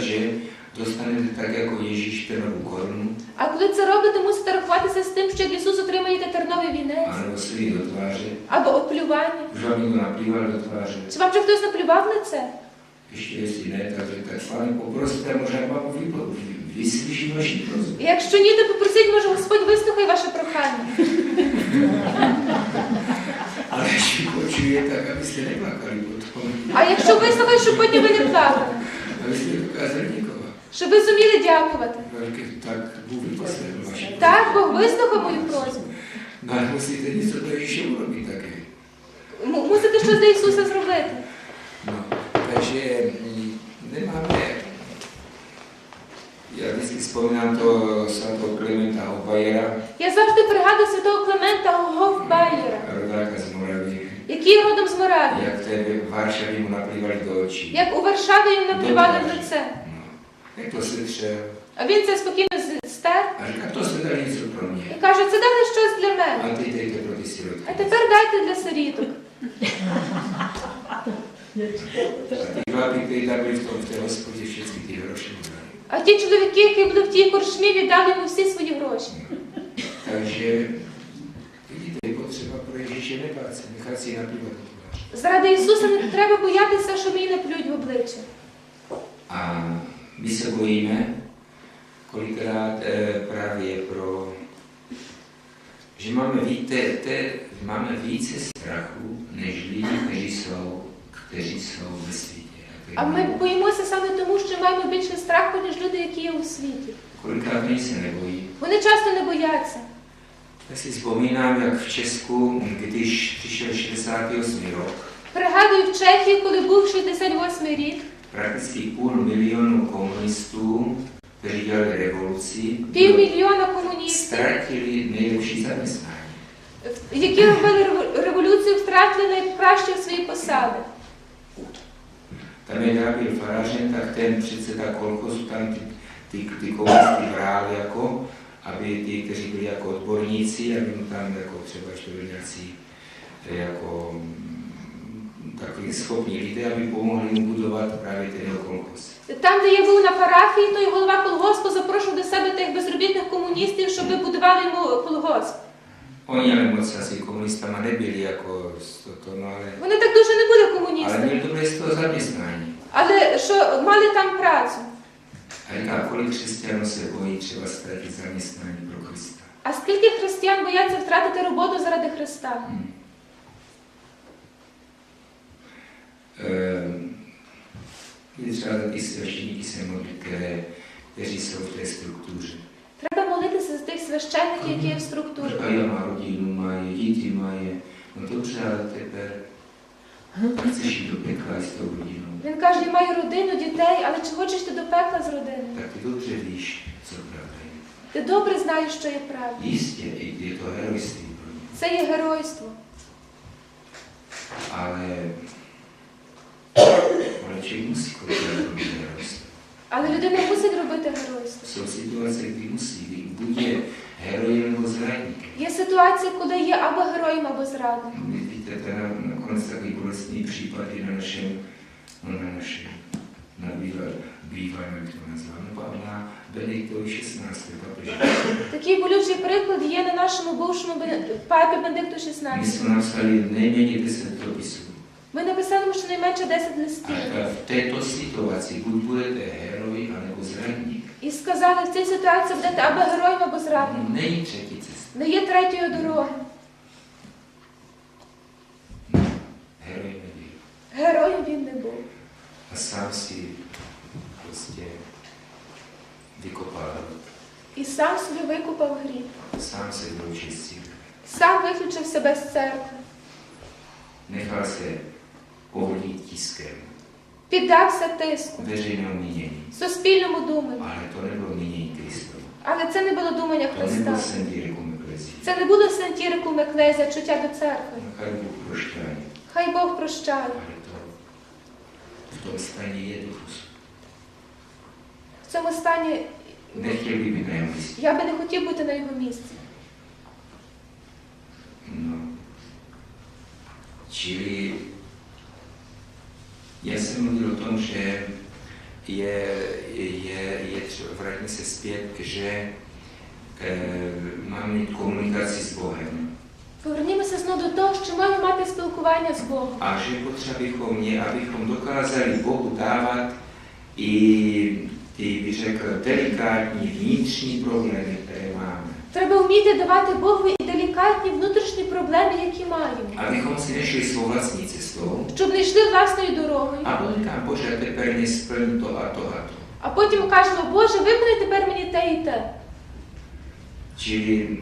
že dostanete tak jako Ježíš trnovou korunu, А коли це робите, мусите рахуватися з тим, що як Ісус отримаєте терновий вінець anebo slzy do tváře, або оплювання. už vám někdo naplýval do tváře. Чи вам вже хтось наплював на це? Ještě jestli ne, tak řekněte, pane, poproste, možná vám vypo- vy- vyslyší vaši prozbu. Якщо ні, то попросіть, може Господь вислухає ваше прохання. Ale když počuje, tak abyste neplakali potom. А якщо вислухає, щоб потім ви не плакали, Děkovat. щоб ви зуміли дякувати. Bůh vyposlal vaši Так, Бог вислухав мою просьбу. Něco do Ježíše urobit také. М- Мусите щось для Ісуса зробити. No, takže mm, nemáme, já vždycky vzpomínám to svatého Klementa Hofbajera, Я завжди пригадую святого Клемента Гофбайєра, rodáka z Moravy, який родом з Моравії. Varšavě mu naplývali do očí. Як у Варшаві їм наплювали в лице. No, jak to setřel. А він це спокійно стер to jste dali něco pro mě. і каже, це дали щось для мене. A teď dejte pro ty А тепер дайте для сиріток. А ті чоловіки, які були в тій корчмі, віддали йому всі свої гроші. Takže vidíte, je potřeba pro Ježíše nebát se, nechat Заради Ісуса не треба боятися, що мені наплюють в обличчя. My se bojíme kolikrát eh, právě pro, že máme více, te, máme více strachu, než lidi, kteří jsou, kteří jsou ve světě. A А ми kteří- боїмося саме тому, що маємо більше страху, ніж люди, які є у світі. Kolikrát oni se nebojí. Вони часто не бояться. Já si vzpomínám, jak v Česku, když přišel 68. rok, Пригадую в Чехії, коли був 68 рік, prakticky půl milionu komunistů, kteří dělali revoluci, півмільйона комуністів, ztratili nejlepší zaměstnání. які робили реву- революцію, втратили найкраще свої посади. Tam jak já byl tak ten předseda kolchozu tam ty, ty, ty komunisty bral jako, aby ty, kteří byli jako odborníci, aby mu tam jako třeba ještě byli nějací eh, jako mm, takový schopní lidé, aby pomohli mu budovat právě ten jeho kolchoz. Там, де я був на парафії, той голова колгоспу запрошував до себе тих безробітних комуністів, щоб будували йому колгосп. Oni ale moc asi komunistama nebyli jako to, no ale, Вони так дуже не були ale комуністами, měli dobré z toho zaměstnání. але що мали там працю. A říká, kolik křesťanů se bojí třeba ztratit zaměstnání pro Krista. А скільки християн бояться втратити роботу заради Христа? Hmm. Ehm, se modlit, které, kteří jsou v té struktuře. Треба молитися за тих священників, які є в структурі. A já má rodinu, má je, děti má je. No dobře, jít do pekla s tou rodinou. Він каже, я маю родину, дітей, але чи хочеш ти до пекла з родиною? Tak ty dobře víš, co pravda je. Ти добре знаєш, що є правда. To herojství pro ně. Це є геройство. Člověk musí kolikrát robit herojství. Але людина мусить робити геройство. Kdy musí být buď je herojem nebo zradníkem. Є ситуація, коли є або героєм, або зрадником. Nakonec takový bolestný případ je na našem, no na našem, na býval, bývalém, jak to nazval, nebo na Benediktovi 16. papeži. Такий болючий приклад є на нашому бувшому папі Бендикту My 16. jsme napsali nejméně 10 dopisů. Ми написали йому щонайменше 10 листів. A v této situaci buď budete heroj, anebo zradník. І сказали, в цій ситуації будете або героєм, або зрадником. Není třetí cesty. Не є третьої дороги. Героєм він не був. A sám si prostě vykopal. І сам собі викупав se vyloučil z církve. Сам виключив себе з церкви. Nechal se pohodlit tiskem Піддався тиску, veřejného mínění. суспільному думанню. Ale to nebylo mínění Kristovo. Але це не було думання To nebyl Христа. sentírkum eklezí. Це не було сентірику Меклезя, чуття до церкви. Nechal Bůh prošťání. Хай Бог прощає. V tom staně je duchus. В цьому стані я би не хотів бути на його місці. No. Čili já jsem mluvil o tom, že je, je, je třeba, vrátíme se zpět, že e, máme mít знову до того, що маємо мати спілкування з Богом. A že bychom, mě, abychom dokázali Bohu dávat i ty, bych řekl, delikátní vnitřní problémy, které máme. Треба вміти давати Богу і делікатні внутрішні проблеми, які маємо, Abychom si nešli svou vlastní cestou щоб не йшли власною дорогою. a on říká, Bože, teď mě splň to a to a to. А потім кажемо, Боже, виконай тепер мені те і те. Čili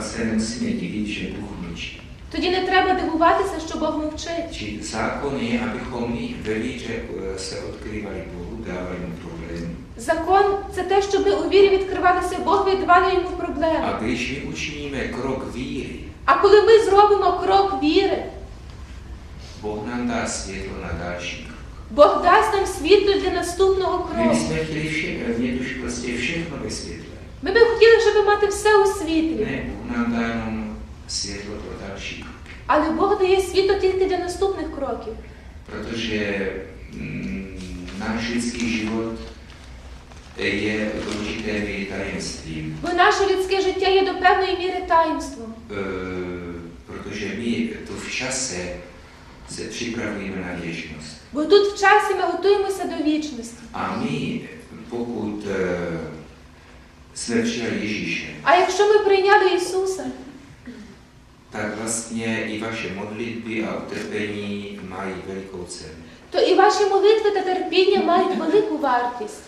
se nemusíme divit, že Bůh mlčí. Тоді не треба дивуватися, що Бог мовчить. Abychom i ve víře eh, se odkrývali Bohu, dávali mu problémy. Закон це те, щоб ми у вірі відкривалися Богу і давали йому проблеми. A když my učiníme krok víry, А коли ми зробимо крок віри, Bůh nám dá světlo na další krok. Bог дасть нам світло для наступного кроку. bychom chtěli vše, mít už prostě všechno ve světle. Ми би хотіли, щоб мати все у світлі, Ne, Bůh nám dá jenom světlo pro další krok. але Бог дає світло тільки для наступних кроків. Protože mm, náš lidský život je do určité míry tajemstvím. Бо наше людське життя є до певної міри таїнством. E, protože my tu v čase se připravujeme na věčnost. Бо тут в часі ми готуємося до вічності. A my, pokud e, А якщо ми прийняли Ісуса, tak vlastně i vaše modlitby a utrpení mají velikou cenu. то і ваші молитви та терпіння мають велику вартість.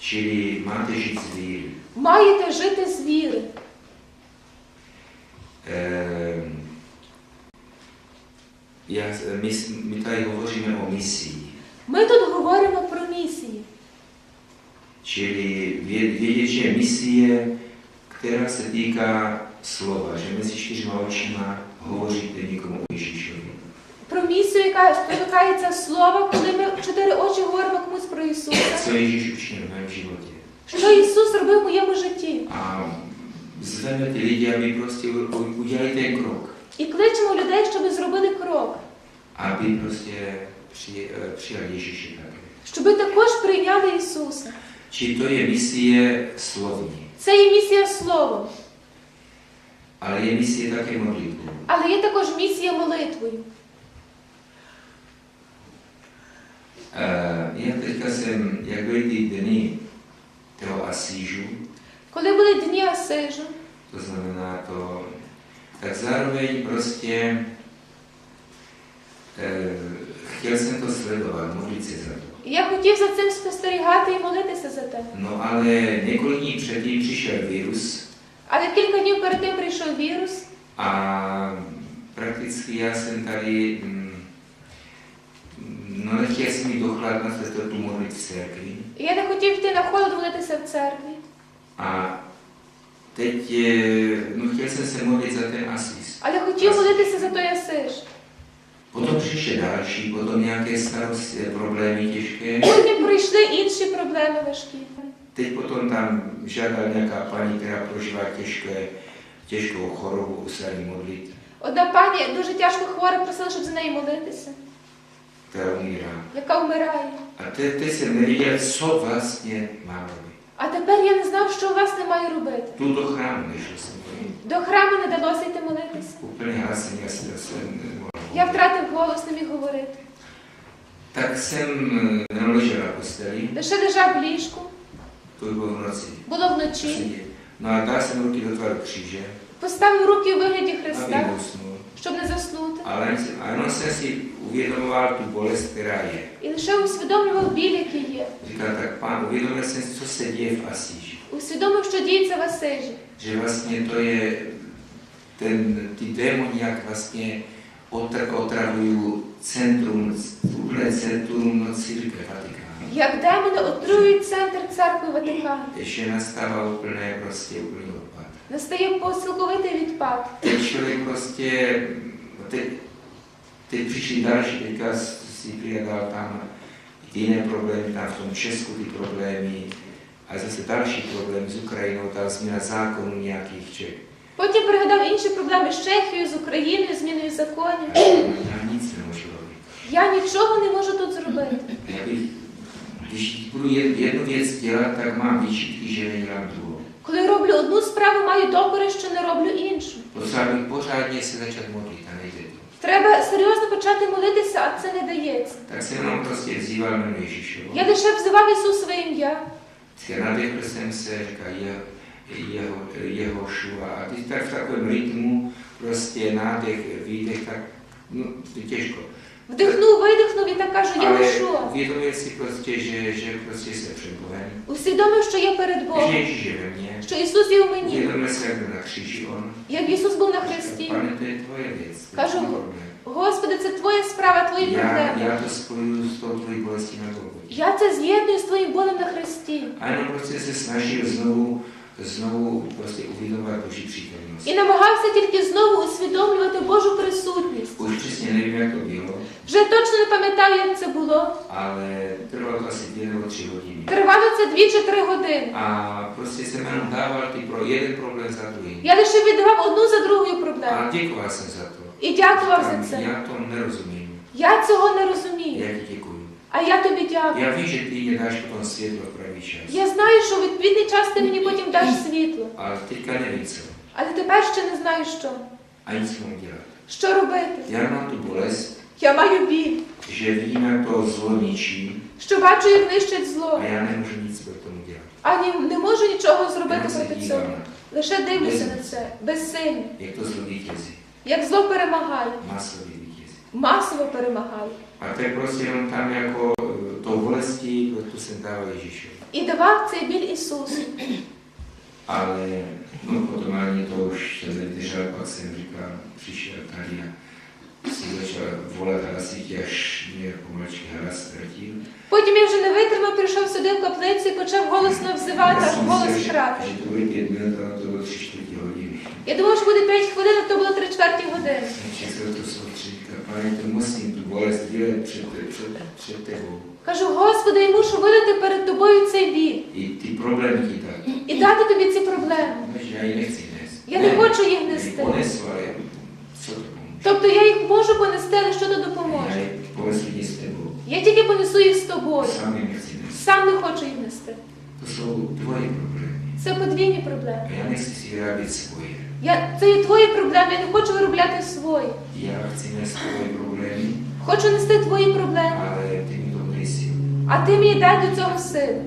Čili máte žít z víry. Маєте жити з віри. E, hovoříme o misii. Ми тут говоримо про місії. Čili vě- vědět, že misie, která se týká slova, že mezi čtyřma očima hovoříte někomu o Ježíšovi. Про місію, яка стосується слова, коли ми в чотири очі говоримо комусь про Ісуса. Co Ježíš učinil v mém životě. Що Ісус робив в моєму житті? A zveme ty lidi, aby prostě u- u- udělali ten krok. І кличемо людей, щоб зробили крок, Aby prostě při, eh, přijali Ježíše také. щоб також прийняли Ісуса. Či to je misie slovní, Це є місія словом, ale je misie také modlitbou. але є також місія молитвою. Eh, Já teďka jsem, jak byly ty dny Коли були дні Асижу, to znamená to, tak zároveň prostě eh, я хотів за цим спостерігати і молитися за те. No ale několik dní předtím přišel virus Але кілька днів перед тим прийшов вірус, a prakticky já jsem tady, mm, no nechtěl jsem jít do chladna se to tu modlit v církvi. і я не хотів йти на холод молитися в церкві. A teď, eh, chtěl jsem se modlit za ten Asis. Але хотів молитися за той Асиж. Potom přišel další, potom nějaké starosti, eh, problémy těžké. Потім прийшли інші проблеми важкі. Teď potom tam žádala nějaká paní, která prožívá těžké, těžkou chorobu, se za ní modlit, Одна пані дуже тяжко хвора, просила, щоб за неї молитися, která umírá. яка вмирає. A te, teď jsem nevěděl, co vlastně mám robit. А тепер я не знав, що власне маю робити. Tu do chrámu nešel jsem do ní. До храму не далося йти молитися. Úplně hlasení, já jsem zase nemohl. Я втратив голос, не міг говорити. Jsem eh, neležel na posteli, Лише лежав в ліжку, noci. було вночі. Dal jsem ruky do tvaru kříže, Поставив руки у вигляді Христа, щоб не заснути. Jenom jsem si uvědomoval tu bolest, která je. І лише усвідомлював біль, який є. Tak, pán, uvědomil jsem si, co se děje v Asíži. Усвідомив, що діється в Асижі. Že vlastně to je, ten, ty démoni, jak vlastně otr, otravují centrum, úplné centrum no, církve Vatikánu. Як демони отруюють центр церкви Ватикану. Ještě nastává úplné, prostě úplný odpad. Настає посилковитий відпад. Teď člověk prostě, teď, teď přišli další, teďka si přijadal tam ty jiné problémy, tam v tom Česku ty problémy, a zase další problém s Ukrajinou, ta změna zákonů nějakých Čech. Потім пригадав інші проблеми з Чехією, з Україною, зміною законів. Я нічого не можу тут зробити. Коли роблю одну справу, маю докори, що не роблю іншу. Треба серйозно почати молитися, а це не дається. Я лише взивав Ісусове ім'я. Jeho, jeho, šuva. A ty tak v takovém rytmu, prostě nádech, výdech, tak no, to je těžko. Вдихнув, видихнув і так кажу, Ale Єгошуа. uvědomil si prostě, že, že prostě jsem před Bohem. Усвідомив, що я перед Богом, Ježíš je ve mně. що Ісус є у мені. Jak byl na kříži on. Як Ісус був на хресті. Věc. To je Кажу. Господи, це Твоя справа, Твої проблеми. já to spojuju s tou tvojí bolestí na Golgotě. Я це з'єдную з Твоїм болем на хресті. A jenom prostě se snažil znovu prostě uvědomovat Boží přítomnost. І намагався тільки знову усвідомлювати Божу присутність. Přesně nevím, jak to bylo, Вже точно не пам'ятаю, як це було. trvalo to asi dvě nebo tři hodiny. Тривало це дві чи три години. Jsem jenom dával ty pro jeden problém za druhým. Я лише віддавав одну за другою проблему. Děkoval jsem za to. І дякував за це. Já to nerozumím. Я цього не розумію. Děkuju. А я тобі дякую. Vím, že ty mě dáš potom světlo v pravý čas. Я знаю, що у відповідний час ти мені потім даш світло. Ale teďka nevím co. Але тепер ще не знаю, що. A nic mám dělat. Що робити? Já mám tu bolest, Я маю біль, že vidím, jak to zlo ničí що бачу, як нищить зло, a já nemůžу nic proti tomu dělat. а ні, не можу нічого зробити se проти цього. Лише дивлюся на це, безсильно, jak to zlo vítězí. як зло перемагає, vítězí. Масово prostě jenom tam jako eh, tou bolestí, tu jsem dával Ježíšovi. І давав цей біль Ісусу. Ale no, potom ani to už jsem nevydržel, pak jsem říkal, přišel tady a si začal volat hlasitě, až mě pomalečky hlas ztratil. Потім я вже не витримав, прийшов сюди в каплицю і почав голосно взивати, аж голос втрати. Я думав, що буде 5 хвилин, а то було 3 čtvrті години. Před, před, před tebou. Кажу, Господи, я мушу видати перед тобою цей біль ty problémy ti dát. і дати тобі ці проблеми. Já ji nechci dnes. Я не хочу їх нести. Тобто я їх можу понести, але що то Já допоможе. ji ponesu lidi s tebou. Я тільки понесу їх з тобою. Сам не хочу їх нести. To jsou tvoje problémy. Це подвійні проблеми. Я не si vyrábět. Я, це є твої проблеми, я не хочу виробляти свої. Я nést tvoje problémy, Хочу нести твої проблеми, але ти to nejsi. а ти мені дай до цього сили.